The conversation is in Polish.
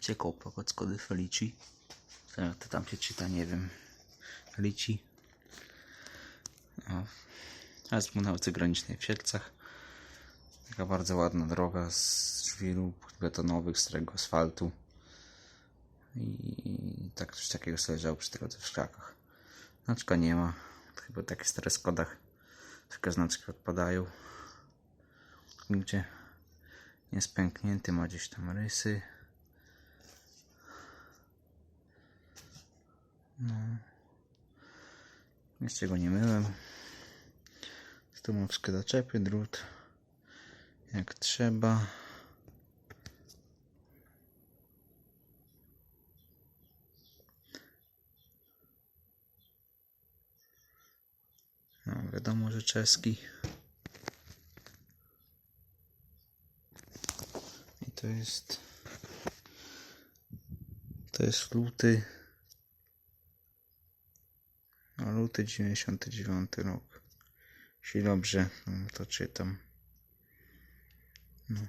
Ciekaw Pogocko Felici. Co jak to tam się czyta, nie wiem. Lici. O. A jest mu na ulicy Granicznej w Sielcach. Taka bardzo ładna droga z żwiru betonowych, starego asfaltu. I tak coś takiego sobie leżało przy drodze w szlakach. Znaczka nie ma. Chyba w takich starych skodach tylko znaczki odpadają. Nigdzie nie jest pęknięty, ma gdzieś tam rysy. No. Jeszcze go nie myłem. Z mam wszystkie zaczepy, drut. Jak trzeba. No, wiadomo, że czeski. I to jest. To jest luty. No, luty 99 rok. Jeśli dobrze mm, to czytam. No.